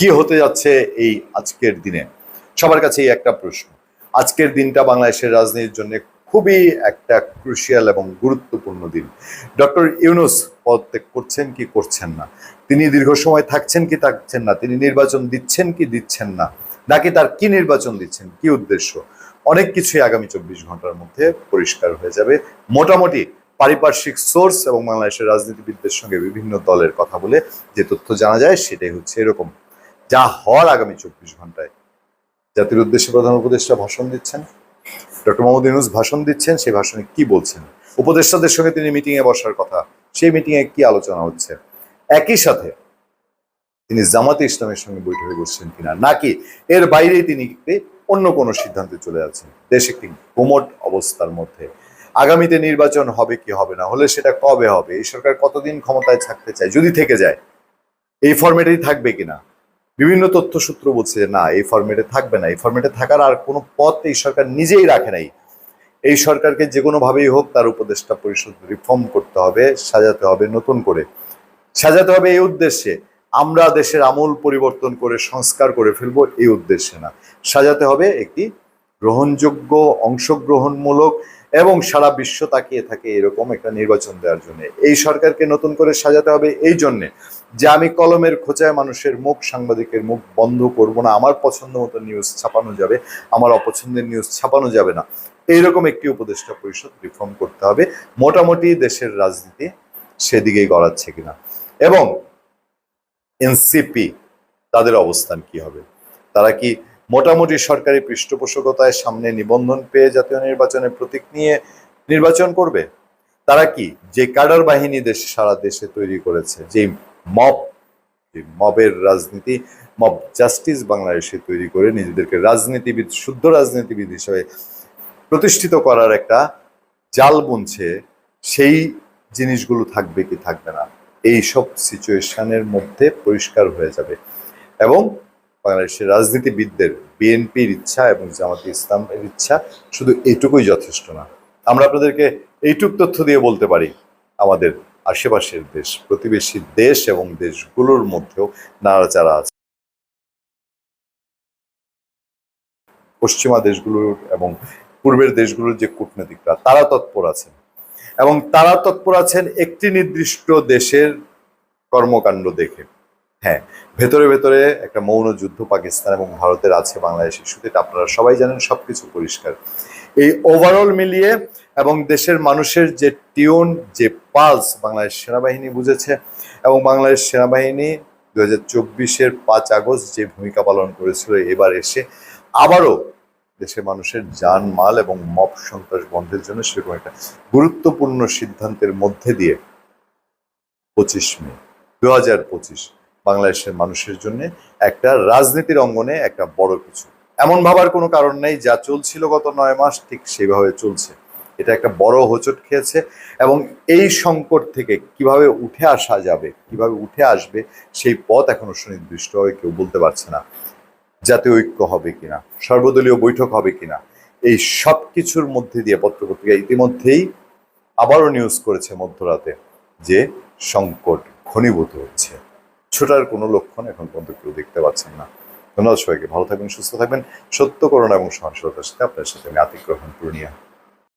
কি হতে যাচ্ছে এই আজকের দিনে? সবার কাছে একটা প্রশ্ন। আজকের দিনটা বাংলাদেশের রাজনীতির জন্য খুবই একটা ক্রুশিয়াল এবং গুরুত্বপূর্ণ দিন। ডক্টর ইউনুস পদত্যাগ করছেন কি করছেন না? তিনি দীর্ঘ সময় থাকছেন কি থাকছেন না? তিনি নির্বাচন দিচ্ছেন কি দিচ্ছেন না? নাকি তার কি নির্বাচন দিচ্ছেন? কি উদ্দেশ্য? অনেক কিছুই আগামী চব্বিশ ঘণ্টার মধ্যে পরিষ্কার হয়ে যাবে। মোটামুটি পারিপার্শ্বিক সোর্স এবং বাংলাদেশের রাজনীতিবিদদের সঙ্গে বিভিন্ন দলের কথা বলে যে তথ্য জানা যায় সেটাই হচ্ছে এরকম। যা হওয়ার আগামী চব্বিশ ঘন্টায়। জাতির উদ্দেশ্যে প্রধান উপদেষ্টা ভাষণ দিচ্ছেন। ডক্টর মোহাম্মদ ইউনুস ভাষণ দিচ্ছেন, সেই ভাষণে কি বলছেন? উপদেষ্টাদের সঙ্গে তিনি মিটিং এ বসার কথা, সেই মিটিং এ কি আলোচনা হচ্ছে? একই সাথে তিনি জামাতে ইসলামের সঙ্গে বৈঠকে বসছেন কিনা? নাকি এর বাইরেই তিনি অন্য কোনো সিদ্ধান্তে চলে যাচ্ছেন? দেশ একটি গোমট অবস্থার মধ্যে। আগামীতে নির্বাচন হবে কি হবে না? হলে সেটা কবে হবে? এই সরকার কতদিন ক্ষমতায় থাকতে চায়? যদি থেকে যায়, এই ফরম্যাটেই থাকবে কিনা? বিভিন্ন তথ্য সূত্র বলছে যে না, এই ফর্মেটে থাকবে না। এই ফর্মেটে থাকার আর কোনো পথ এই সরকার নিজেই রাখে নাই। এই সরকারকে যে কোনোভাবেই হোক তার উপদেষ্টা পরিষদ রিফর্ম করতে হবে, সাজাতে হবে নতুন করে। সাজাতে হবে এই উদ্দেশ্যে। আমরা দেশের আমূল পরিবর্তন করে, সংস্কার করে ফেলব এই উদ্দেশ্যে না। সাজাতে হবে একটি গ্রহণযোগ্য, অংশগ্রহণমূলক এবং সারা বিশ্ব তাকিয়ে থাকে এরকম একটা নির্বাচন দেওয়ার জন্য। এই সরকারকে নতুন করে সাজাতে হবে এই জন্যে যে আমি কলমের খোঁচায় মানুষের মুখ, সাংবাদিকের মুখ বন্ধ করব না। আমার পছন্দ মতো নিউজ ছাপানো যাবে, আমার অপছন্দের নিউজ ছাপানো যাবে না। এইরকম একটি উপদেষ্টা পরিষদ রিফর্ম করতে হবে। মোটামুটি দেশের রাজনীতি সেদিকেই গড়াচ্ছে কিনা। এবং এনসিপি তাদের অবস্থান কি হবে? তারা কি মোটামুটি সরকারি পৃষ্ঠপোষকতায় সামনে নিবন্ধন পেয়ে জাতীয় নির্বাচনের প্রতীক নিয়ে নির্বাচন করবে। তারা কি? যে কাডার বাহিনী দেশ সারা দেশে তৈরি করেছে যে মব যে মবের রাজনীতি, মব জাস্টিস বাংলাদেশে তৈরি করে নিজেদেরকে রাজনীতিবিদ, শুদ্ধ রাজনীতিবিদ হিসেবে প্রতিষ্ঠিত করার একটা জাল বুনছে, সেই জিনিসগুলো থাকবে কি থাকবে না? এই সব সিচুয়েশনের মধ্যে পরিষ্কার হয়ে যাবে। এবং বাংলাদেশের রাজনীতিবিদদের বিএনপির ইচ্ছা এবং জামাতে ইসলামের ইচ্ছা শুধু এইটুকুই যথেষ্ট না। আমরা আপনাদেরকে এইটুক তথ্য দিয়ে বলতে পারি, আমাদের আশেপাশের দেশ, প্রতিবেশী দেশ এবং দেশগুলোর মধ্যেও নাড়াচাড়া আছে। পশ্চিমা দেশগুলোর এবং পূর্বের দেশগুলোর যে কূটনীতিকরা, তারা তৎপর আছেন। এবং তারা তৎপর আছেন একটি নির্দিষ্ট দেশের কর্মকাণ্ড দেখে। হ্যাঁ ভেতরে ভেতরে একটা মৌন যুদ্ধ পাকিস্তান এবং ভারতের আছে বাংলাদেশ ইস্যুতে, এটা আপনারা সবাই জানেন, সবকিছু পরিষ্কার। এই ওভারঅল মিলিয়ে এবং দেশের মানুষের যে টিউন, যে পালস বাংলাদেশ সেনাবাহিনী বুঝেছে এবং বাংলাদেশ সেনাবাহিনী দু হাজার চব্বিশের পাঁচ আগস্ট যে ভূমিকা পালন করেছিল, এবার এসে আবারও দেশের মানুষের যান মাল এবং মপ সন্ত্রাস বন্ধের জন্য সেরকম একটা গুরুত্বপূর্ণ সিদ্ধান্তের মধ্যে দিয়ে পঁচিশ মে দু হাজার পঁচিশ বাংলাদেশের মানুষের জন্য একটা রাজনীতির অঙ্গনে একটা বড় কিছু। এমন ভাবার কোনো কারণ নেই, যা চলছিল গত নয় মাস ঠিক সেভাবে চলছে। এটা একটা বড় হোচট খেয়েছে এবং এই সংকট থেকে কীভাবে উঠে আসা যাবে, কীভাবে উঠে আসবে, সেই পথ এখনও সুনির্দিষ্টভাবে কেউ বলতে পারছে না। জাতীয় ঐক্য হবে কিনা, সর্বদলীয় বৈঠক হবে কিনা, এই সব কিছুর মধ্যে দিয়ে পত্রপত্রিকা ইতিমধ্যেই আবারও নিউজ করেছে মধ্যরাতে যে সংকট ঘনীভূত হচ্ছে। ছোটার কোনো লক্ষণ এখন পর্যন্ত কেউ দেখতে পাচ্ছেন না। ধন্যবাদ সবাইকে। ভালো থাকবেন, সুস্থ থাকবেন। সত্য করোনা এবং সহনশীলতার সাথে আপনার সাথে আমি আতিক গ্রহণ পূর্ণিয়া।